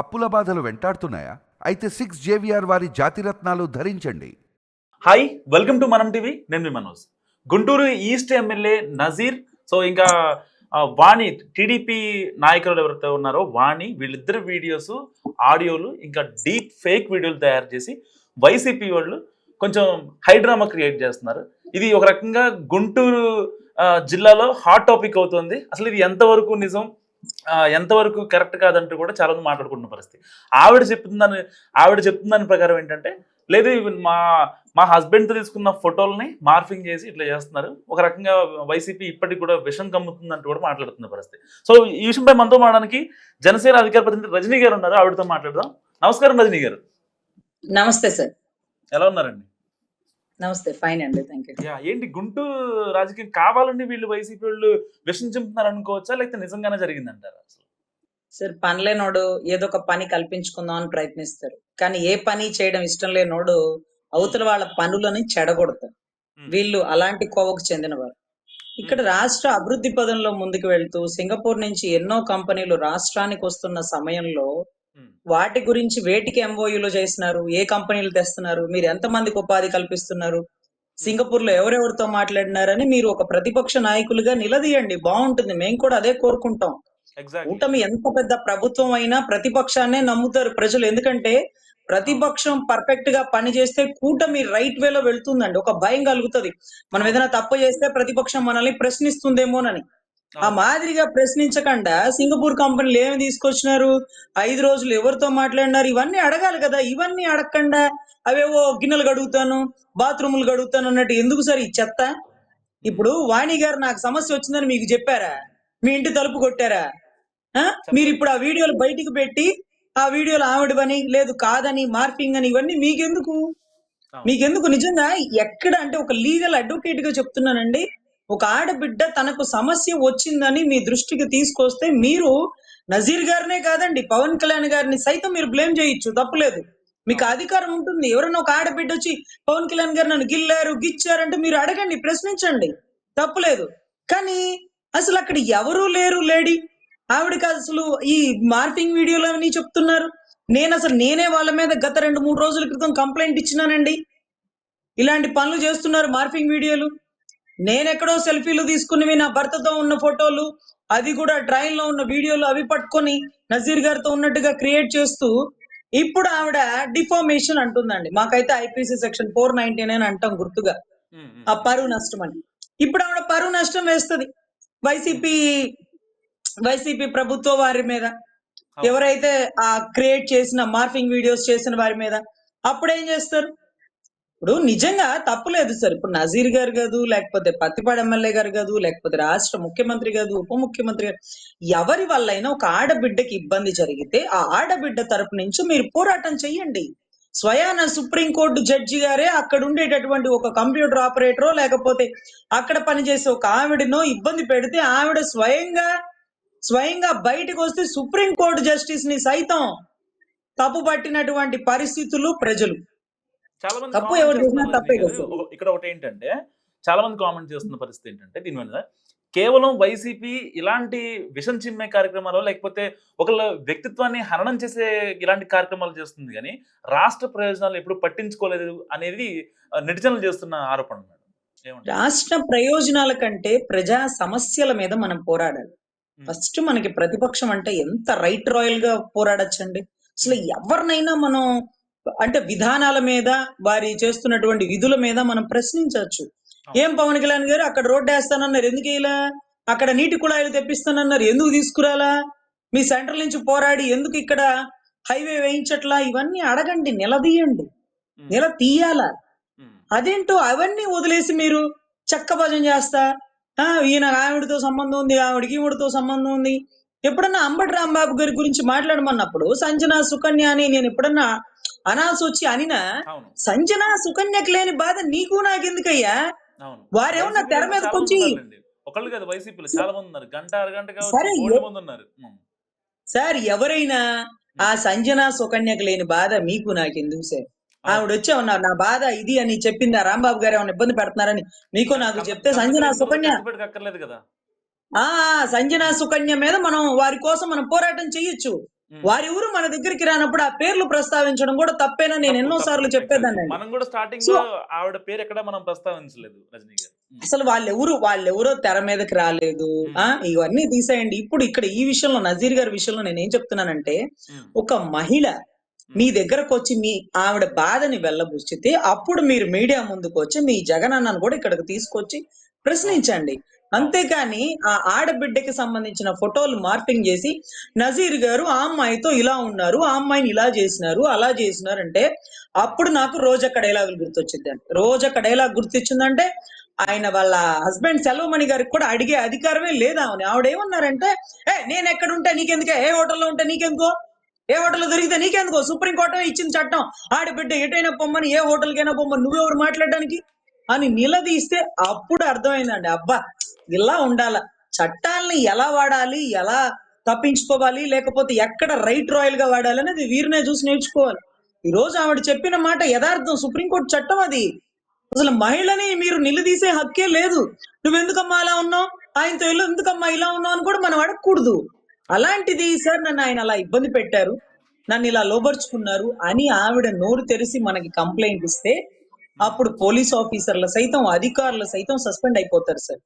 అప్పుల బాధలు వెంటాడుతున్నాయా? అయితే సిక్స్ జేవిఆర్ వారి జాతిరత్నాలు ధరించండి. Hi welcome to Manam TV నేను Manoj. Guntur east MLA Nazeer so ఇంకా వాణి టీడీపీ నాయకులు ఎవరైతే ఉన్నారో వాణి వీళ్ళిద్దరు వీడియోస్ ఆడియోలు ఇంకా డీప్ ఫేక్ వీడియోలు తయారు చేసి వైసీపీ వాళ్ళు కొంచెం హైడ్రామా క్రియేట్ చేస్తున్నారు. ఇది ఒక రకంగా గుంటూరు జిల్లాలో హాట్ టాపిక్ అవుతుంది. అసలు ఇది ఎంతవరకు నిజం? ఎంతవరకు కరెక్ట్ కాదంటూ కూడా చాలా మంది మాట్లాడుకుంటున్న పరిస్థితి. ఆవిడ చెప్తుందని ఆవిడ చెప్తుందని ప్రకారం ఏంటంటే లేదు మా మా హస్బెండ్తో తీసుకున్న ఫోటోల్ని మార్ఫింగ్ చేసి ఇట్లా చేస్తున్నారు. ఒక రకంగా వైసీపీ ఇప్పటికి కూడా విషం కమ్ముతుందంటూ కూడా మాట్లాడుతున్న పరిస్థితి. సో ఈ విషయంపై మనతో మాట్లాడడానికి జనసేన అధికార ప్రతినిధి రజనీ గారు ఉన్నారు. ఆవిడతో మాట్లాడదాం. నమస్కారం రజనీ గారు. నమస్తే సార్. ఎలా ఉన్నారండి? నమస్తే ఫైన్ అండి థ్యాంక్ యూ ఏంటి గుంటూరు రాజకీయం కావాలండి వీళ్ళు వైసీపీ వాళ్ళు విషం చెంపుతున్నారు అనుకోవచ్చా? లేకపోతే నిజంగానే జరిగిందంటారా సార్ పని లేనోడు ఏదో ఒక పని కల్పించుకుందాం అని ప్రయత్నిస్తారు. కానీ ఏ పని చేయడం ఇష్టం లేనోడు అవతల వాళ్ళ పనులని చెడగొడతారు. Hmm. వీళ్ళు అలాంటి కోవకు చెందినవారు. ఇక్కడ రాష్ట్ర అభివృద్ధి పదంలో ముందుకు వెళ్తూ సింగపూర్ నుంచి ఎన్నో కంపెనీలు రాష్ట్రానికి వస్తున్న సమయంలో వాటి గురించి వేటికి ఎంఓయూలో చేస్తున్నారు? ఏ కంపెనీలు తెస్తున్నారు? మీరు ఎంత మందికి ఉపాధి కల్పిస్తున్నారు? సింగపూర్లో ఎవరెవరితో మాట్లాడినారని మీరు ఒక ప్రతిపక్ష నాయకులుగా నిలదీయండి. బాగుంటుంది. మేము కూడా అదే కోరుకుంటాం. కూటమి ఎంత పెద్ద ప్రభుత్వం అయినా ప్రతిపక్షాన్నే నమ్ముతారు ప్రజలు. ఎందుకంటే ప్రతిపక్షం పర్ఫెక్ట్గా పని చేస్తే కూటమి రైట్ వేలో వెళ్తుందండి. ఒక భయం కలుగుతుంది. మనం ఏదైనా తప్పు చేస్తే ప్రతిపక్షం మనల్ని ప్రశ్నిస్తుందేమోనని. ఆ మాదిరిగా ప్రశ్నించకుండా సింగపూర్ కంపెనీలు ఏమి తీసుకొచ్చినారు? ఐదు రోజులు ఎవరితో మాట్లాడినారు? ఇవన్నీ అడగాలి కదా. ఇవన్నీ అడగకుండా అవేవో గిన్నెలు గడుగుతాను బాత్రూములు గడుగుతాను అన్నట్టు ఎందుకు సార్ ఈ చెత్త? ఇప్పుడు వాణి గారు నాకు సమస్య వచ్చిందని మీకు చెప్పారా? మీ ఇంటి తలుపు కొట్టారా? ఆ? మీరు ఇప్పుడు ఆ వీడియోలు బయటికి పెట్టి ఆ వీడియోలు ఆవిడవని లేదు కాదని మార్పింగ్ అని ఇవన్నీ మీకెందుకు. మీకెందుకు? నిజంగా ఎక్కడ అంటే ఒక లీగల్ అడ్వకేట్గా చెప్తున్నానండి. ఒక ఆడబిడ్డ తనకు సమస్య వచ్చిందని మీ దృష్టికి తీసుకొస్తే మీరు నజీర్ గారినే కాదండి పవన్ కళ్యాణ్ గారిని సైతం మీరు బ్లేమ్ చేయొచ్చు తప్పులేదు. మీకు అధికారం ఉంటుంది. ఎవరైనా ఒక ఆడబిడ్డ వచ్చి పవన్ కళ్యాణ్ గారు నన్ను గిల్లారు గిచ్చారంటే మీరు అడగండి ప్రశ్నించండి. తప్పులేదు. కానీ అసలు అక్కడ ఎవరు లేరు లేడీ. ఆవిడకి అసలు ఈ మార్పింగ్ వీడియోలు అని చెప్తున్నారు. నేను అసలు నేనే వాళ్ళ మీద గత రెండు మూడు రోజుల క్రితం కంప్లైంట్ ఇచ్చినానండి. ఇలాంటి పనులు చేస్తున్నారు మార్పింగ్ వీడియోలు. నేనెక్కడో సెల్ఫీలు తీసుకున్నవి నా భర్తతో ఉన్న ఫోటోలు అది కూడా ట్రైన్లో ఉన్న వీడియోలు అవి పట్టుకొని నజీర్ గారితో ఉన్నట్టుగా క్రియేట్ చేస్తూ ఇప్పుడు ఆవిడ డిఫార్మేషన్ అంటుందండి. మాకైతే IPC section four ninety nine అంటాం గుర్తుగా. ఆ పరువు నష్టం అని. ఇప్పుడు ఆవిడ పరువు నష్టం వేస్తుంది. వైసీపీ వైసీపీ ప్రభుత్వ వారి మీద. ఎవరైతే ఆ క్రియేట్ చేసిన మార్ఫింగ్ వీడియోస్ చేసిన వారి మీద. అప్పుడు ఏం చేస్తారు? ఇప్పుడు నిజంగా తప్పు లేదు సార్. ఇప్పుడు నజీర్ గారు కాదు లేకపోతే పత్తిపాడు ఎమ్మెల్యే గారు కాదు లేకపోతే రాష్ట్ర ముఖ్యమంత్రి కాదు ఉప ముఖ్యమంత్రి గారు ఎవరి వల్లైనా ఒక ఆడబిడ్డకి ఇబ్బంది జరిగితే ఆ ఆడబిడ్డ తరపు నుంచి మీరు పోరాటం చెయ్యండి. స్వయాన సుప్రీంకోర్టు జడ్జి గారే అక్కడ ఉండేటటువంటి ఒక కంప్యూటర్ ఆపరేటరో లేకపోతే అక్కడ పనిచేసే ఒక ఆవిడనో ఇబ్బంది పెడితే ఆవిడ స్వయంగా స్వయంగా బయటకు వస్తే సుప్రీంకోర్టు జస్టిస్ని సైతం తప్పు పట్టినటువంటి పరిస్థితులు ప్రజలు. చాలా మంది తప్పు ఎవరు చేసినా తప్పే కదా. ఇక్కడ ఒకటి ఏంటంటే చాలా మంది కామెంట్ చేస్తున్న పరిస్థితి ఏంటంటే దీని మీద కేవలం వైసీపీ ఇలాంటి విషం చిమ్మే కార్యక్రమాలు లేకపోతే ఒకళ్ళ వ్యక్తిత్వాన్ని హరణం చేసే ఇలాంటి కార్యక్రమాలు చేస్తుంది కానీ రాష్ట్ర ప్రయోజనాలు ఎప్పుడు పట్టించుకోలేదు అనేది ఆ, నెటిజన్లు చేస్తున్న ఆరోపణ? రాష్ట్ర ప్రయోజనాల కంటే ప్రజా సమస్యల మీద మనం పోరాడాలి. ఫస్ట్ మనకి ప్రతిపక్షం అంటే ఎంత రైట్ రాయల్గా పోరాడచ్చండి? అసలు ఎవరినైనా మనం అంటే విధానాల మీద వారి చేస్తున్నటువంటి విధుల మీద మనం ప్రశ్నించవచ్చు. ఏం పవన్ కళ్యాణ్ గారు అక్కడ రోడ్డు వేస్తానన్నారు ఎందుకు ఇలా అక్కడ నీటి కుళాయిలు తెప్పిస్తానన్నారు ఎందుకు తీసుకురాలా? మీ సెంట్రల్ నుంచి పోరాడి ఎందుకు ఇక్కడ హైవే వేయించట్లా? ఇవన్నీ అడగండి నిలదీయండి. నిల తీయాలా? అదేంటో అవన్నీ వదిలేసి మీరు చెక్క భజన చేస్తా. ఆ ఈయన ఆవిడతో సంబంధం ఉంది ఆవిడకి ఈవిడతో సంబంధం ఉంది. ఎప్పుడన్నా అంబటి రాంబాబు గారి గురించి మాట్లాడమన్నప్పుడు సంజన సుకన్య అని నేను ఎప్పుడన్నా అనాల్సి వచ్చి అనినా సంజన సుకన్యకు లేని బాధ నీకు నాకెందుకయ్యా? వారేమన్నా తెర మీద కొంచెం మంది ఉన్నారులేండి. ఒకళ్ళు కదా వైసీపీలో చాలా మంది ఉన్నారు. గంట అరగంట సరే, మంది ఉన్నారు. ఎవరైనా ఆ సంజన సుకన్యకు లేని బాధ మీకు నాకెందుకు సార్? ఆవిడ వచ్చే ఉన్నారు నా బాధ ఇది అని చెప్పింది ఆ రాంబాబు గారు ఏమైనా ఇబ్బంది పెడుతున్నారని మీకు నాకు చెప్తే సంజన సుకన్య కదా. ఆ సంజన సుకన్య మీద మనం వారి కోసం మనం పోరాటం చెయ్యొచ్చు వారెవరు మన దగ్గరికి రానప్పుడు ఆ పేర్లు ప్రస్తావించడం కూడా తప్పేనా? నేను ఎన్నో సార్లు చెప్పేదాన్ని. మనం కూడా స్టార్టింగ్లో ఆవిడ పేరు ఎక్కడ మనం ప్రస్తావించలేదు రజనీ గారు. అసలు వాళ్ళెవరు? వాళ్ళెవరో తెర మీదకి రాలేదు. ఆ ఇవన్నీ తీసేయండి. ఇప్పుడు ఇక్కడ ఈ విషయంలో నజీర్ గారి విషయంలో నేను ఏం చెప్తున్నానంటే. ఒక మహిళ మీ దగ్గరకు వచ్చి మీ ఆవిడ బాధని వెళ్ళబుచ్చితే అప్పుడు మీరు మీడియా ముందుకు వచ్చి మీ జగనన్నను కూడా ఇక్కడికి తీసుకొచ్చి ప్రశ్నించండి. అంతేకాని ఆ ఆడబిడ్డకి సంబంధించిన ఫోటోలు మార్పింగ్ చేసి నజీర్ గారు ఆ అమ్మాయితో ఇలా ఉన్నారు ఆ అమ్మాయిని ఇలా చేసినారు అలా చేసినారు అంటే అప్పుడు నాకు రోజు అక్కడ డైలాగులు గుర్తొచ్చింది. రోజక్క డైలాగ్ గుర్తొచ్చిందంటే ఆయన వాళ్ళ హస్బెండ్ సెలవుమణి గారికి కూడా అడిగే అధికారమే లేదా అని ఆవిడ ఏమన్నారంటే ఏ నేను ఎక్కడ ఉంటే నీకెందుకే? ఏ హోటల్లో ఉంటే నీకెందుకో? ఏ హోటల్లో దొరికితే నీకెందుకో? సుప్రీం కోర్టు ఇచ్చిన చట్టం. ఆడబిడ్డ ఎటైనా పొమ్మని ఏ హోటల్కైనా పొమ్మని నువ్వెవరు మాట్లాడడానికి? అని నిలదీస్తే అప్పుడు అర్థమైందండి. అబ్బా ఇలా ఉండాల. చట్టాలని ఎలా వాడాలి ఎలా తప్పించుకోవాలి లేకపోతే ఎక్కడ రైట్ రాయల్గా వాడాలి అనేది వీరినే చూసి నేర్చుకోవాలి. ఈ రోజు ఆవిడ చెప్పిన మాట యథార్థం సుప్రీంకోర్టు చట్టం అది. అసలు మహిళని మీరు నిలదీసే హక్కే లేదు. నువ్వెందుకమ్మా అలా ఉన్నావు? ఆయనతో ఇల్లు ఎందుకమ్మా ఇలా ఉన్నావు అని కూడా మనం అడగకూడదు. అలాంటిది సార్ నన్ను ఆయన అలా ఇబ్బంది పెట్టారు. నన్ను ఇలా లోబర్చుకున్నారు అని ఆవిడ నోరు తెరిసి మనకి కంప్లైంట్ ఇస్తే అప్పుడు పోలీస్ ఆఫీసర్ల సైతం అధికారులు సైతం సస్పెండ్ అయిపోతారు సార్.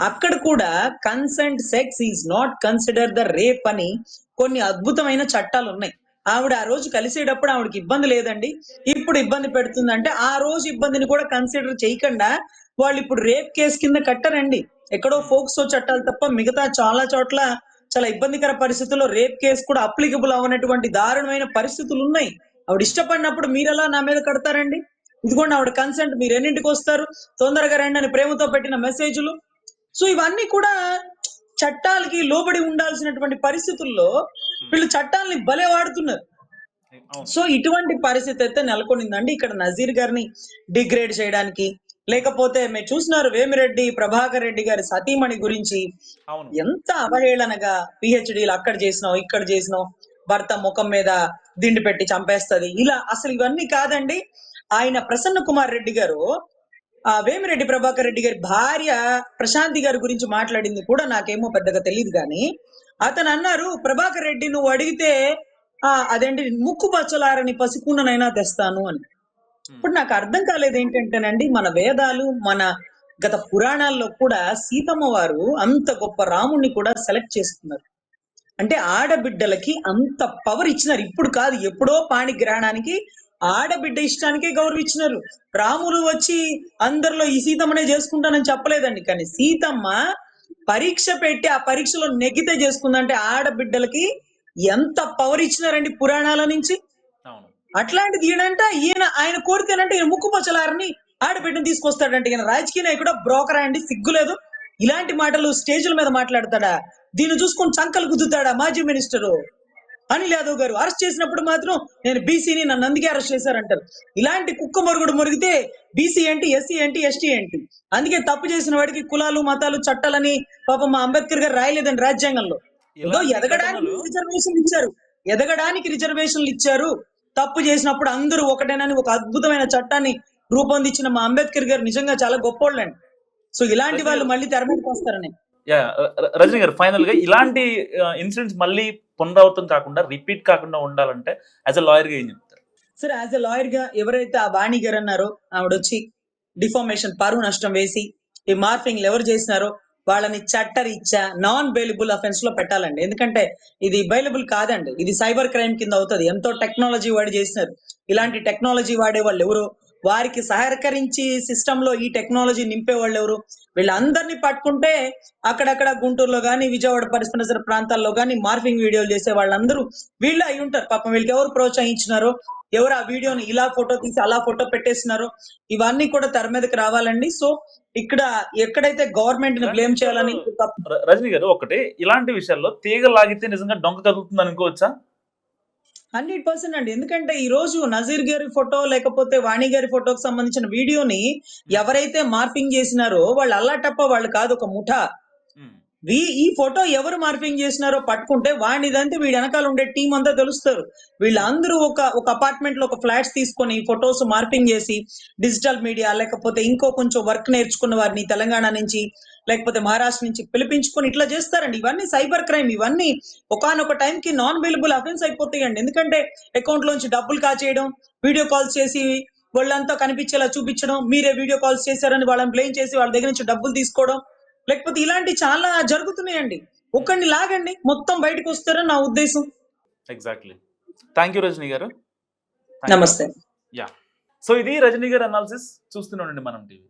అక్కడ కూడా consent sex is not consider the rape అని కొన్ని అద్భుతమైన చట్టాలు ఉన్నాయి. ఆవిడ ఆ రోజు కలిసేటప్పుడు ఆవిడకి ఇబ్బంది లేదండి. ఇప్పుడు ఇబ్బంది పెడుతుందంటే ఆ రోజు ఇబ్బందిని కూడా కన్సిడర్ చేయకుండా వాళ్ళు ఇప్పుడు రేప్ కేసు కింద కట్టరండి. ఎక్కడో ఫోక్సో చట్టాలు తప్ప మిగతా చాలా చోట్ల చాలా ఇబ్బందికర పరిస్థితుల్లో రేప్ కేసు కూడా అప్లికబుల్ అవనటువంటి దారుణమైన పరిస్థితులు ఉన్నాయి. ఆవిడ ఇష్టపడినప్పుడు మీరెలా నా మీద కడతారండి? ఇదిగోండి ఆవిడ కన్సెంట్ మీరు ఎన్నింటికి వస్తారు? తొందరగా రండి అని ప్రేమతో పెట్టిన మెసేజ్లు సో ఇవన్నీ కూడా చట్టాలకి లోబడి ఉండాల్సినటువంటి పరిస్థితుల్లో వీళ్ళు చట్టాలని భలే వాడుతున్నారు. సో ఇటువంటి పరిస్థితి అయితే నెలకొనిందండి. ఇక్కడ నజీర్ గారిని డిగ్రేడ్ చేయడానికి లేకపోతే మీరు చూసినారు వేమిరెడ్డి ప్రభాకర్ రెడ్డి గారి సతీమణి గురించి. ఎంత అవహేళనగా పిహెచ్డీలు అక్కడ చేసినావు ఇక్కడ చేసినావు భర్త ముఖం మీద దిండు పెట్టి చంపేస్తది. ఇలా అసలు ఇవన్నీ కాదండి. ఆయన ప్రసన్న కుమార్ రెడ్డి గారు వేమిరెడ్డి ప్రభాకర్ రెడ్డి గారి భార్య ప్రశాంతి గారి గురించి మాట్లాడింది కూడా నాకేమో పెద్దగా తెలియదు కానీ అతను అన్నారు ప్రభాకర్ రెడ్డి నువ్వు అడిగితే ఆ అదేంటి ముక్కు పచ్చలారని పసికూననైనా తెస్తాను అని. ఇప్పుడు నాకు అర్థం కాలేదు ఏంటంటేనండి మన వేదాలు మన గత పురాణాల్లో కూడా సీతమ్మ వారు అంత గొప్ప రాముణ్ణి కూడా సెలెక్ట్ చేసుకున్నారు. అంటే ఆడబిడ్డలకి అంత పవర్ ఇచ్చినారు. ఇప్పుడు కాదు ఎప్పుడో పాణిగ్రహణానికి ఆడబిడ్డ ఇష్టానికే గౌరవించినారు. రాములు వచ్చి అందరిలో ఈ సీతమ్మనే చేసుకుంటానని చెప్పలేదండి. కానీ సీతమ్మ పరీక్ష పెట్టి ఆ పరీక్షలో నెగ్గితే చేసుకుందంటే ఆడబిడ్డలకి ఎంత పవర్ ఇచ్చినారండి పురాణాల నుంచి? అట్లాంటిది ఈయనంట ఈయన ఆయన కోరితేనంటే ఈయన ముక్కు పచ్చలారని ఆడబిడ్డను తీసుకొస్తాడంటే. ఈయన రాజకీయ నాయకుడు బ్రోకర్ అండి సిగ్గులేదు ఇలాంటి మాటలు స్టేజ్ల మీద మాట్లాడతాడా? దీన్ని చూసుకొని చంకలు గుద్దుతాడా మాజీ మినిస్టరు? అనిల్ యాదవ్ గారు అరెస్ట్ చేసినప్పుడు మాత్రం నేను బీసీని నన్ను అందుకే అరెస్ట్ చేశారంటారు. ఇలాంటి కుక్క మరుగుడు మురిగితే బీసీ ఏంటి ఎస్సీ ఏంటి ఎస్టీ ఏంటి? అందుకే తప్పు చేసిన వాడికి కులాలు మతాలు చట్టాలని పాపం మా అంబేద్కర్ గారు రాయలేదండి రాజ్యాంగంలో. ఏదో ఎదగడానికి రిజర్వేషన్లు ఇచ్చారు. ఎదగడానికి రిజర్వేషన్లు ఇచ్చారు. తప్పు చేసినప్పుడు అందరూ ఒకటేనని ఒక అద్భుతమైన చట్టాన్ని రూపొందించిన మా అంబేద్కర్ గారు నిజంగా చాలా గొప్పోళ్ళండి. సో ఇలాంటి వాళ్ళు మళ్ళీ తెర మీదకి వస్తారని. రజనీ గారు ఫైనల్గా ఇలాంటి ఇన్సిడెంట్స్ మళ్ళీ పునరావృతం కాకుండా రిపీట్ కాకుండా ఉండాలంటే యాజ్ అ లాయర్గా ఏం చెప్తారు? సరే యాజ్ అ లాయర్గా ఎవరైతే ఆ వాణి గారు అన్నారో ఆవిడ వచ్చి డిఫార్మేషన్ పరువు నష్టం వేసి ఈ మార్ఫింగ్లు ఎవరు చేసినారో వాళ్ళని చట్టరీత్యా నాన్ బెయిలబుల్ అఫెన్స్లో పెట్టాలండి. ఎందుకంటే ఇది బెయిలబుల్ కాదండి. ఇది సైబర్ క్రైమ్ కింద అవుతుంది. ఎంతో టెక్నాలజీ వాడి చేసినారు. ఇలాంటి టెక్నాలజీ వాడే వాళ్ళు ఎవరు? వారికి సహకరించి సిస్టమ్లో ఈ టెక్నాలజీ నింపే వాళ్ళు ఎవరు? వీళ్ళందరినీ పట్టుకుంటే అక్కడక్కడ గుంటూరులో కానీ విజయవాడ పరిసర ప్రాంతాల్లో కానీ మార్ఫింగ్ వీడియోలు చేసే వాళ్ళందరూ వీళ్ళు అయి ఉంటారు. పాపం వీళ్ళకి ఎవరు ప్రోత్సహించినారో ఎవరు ఆ వీడియోని ఇలా ఫోటో తీసి అలా ఫోటో పెట్టేసినారో ఇవన్నీ కూడా తెర మీదకి రావాలండి. సో ఇక్కడ ఎక్కడైతే గవర్నమెంట్ని బ్లేమ్ చేయాలని రజనీ గారు ఒకటి ఇలాంటి విషయాల్లో తీగ లాగితే నిజంగా డొంక కదులుతుంది అనుకోవచ్చా? హండ్రెడ్ పర్సెంట్ అండి. ఎందుకంటే ఈ రోజు నజీర్ గారి ఫోటో లేకపోతే వాణి గారి ఫోటోకి సంబంధించిన వీడియోని ఎవరైతే మార్పింగ్ చేసినారో వాళ్ళు అల్లాటప్ప వాళ్ళు కాదు ఒక ముఠా. ఈ ఫోటో ఎవరు మార్పింగ్ చేసినారో పట్టుకుంటే వాడిదంటే వీడి వెనకాల ఉండే టీం అంతా తెలుస్తారు. వీళ్ళందరూ ఒక ఒక అపార్ట్మెంట్లో ఒక ఫ్లాట్స్ తీసుకొని ఫొటోస్ మార్పింగ్ చేసి డిజిటల్ మీడియా లేకపోతే ఇంకో కొంచెం వర్క్ నేర్చుకున్న వారిని తెలంగాణ నుంచి లేకపోతే మహారాష్ట్ర నుంచి పిలిపించుకొని ఇట్లా చేస్తారండి. ఇవన్నీ సైబర్ క్రైమ్ ఇవన్నీ ఒకనొక కి నాన్ అవైలబుల్ అఫెన్స్ అయిపోతాయండి. ఎందుకంటే అకౌంట్ లోంచి డబ్బులు కాచేయడం వీడియో కాల్స్ చేసి వాళ్ళంతా కనిపించేలా చూపించడం మీరే వీడియో కాల్స్ చేశారని వాళ్ళని బ్లేమ్ చేసి వాళ్ళ దగ్గర నుంచి డబ్బులు తీసుకోవడం లేకపోతే ఇలాంటి చాలా జరుగుతున్నాయండి. ఒక్కడిని లాగండి మొత్తం బయటకు వస్తారని నా ఉద్దేశం. ఎగ్జాక్ట్లీ థ్యాంక్ యూ రజనీ గారు. నమస్తే. సో ఇది రజనీ గారి అనాలిసిస్ చూస్తూనే ఉండండి మనం టీవీ.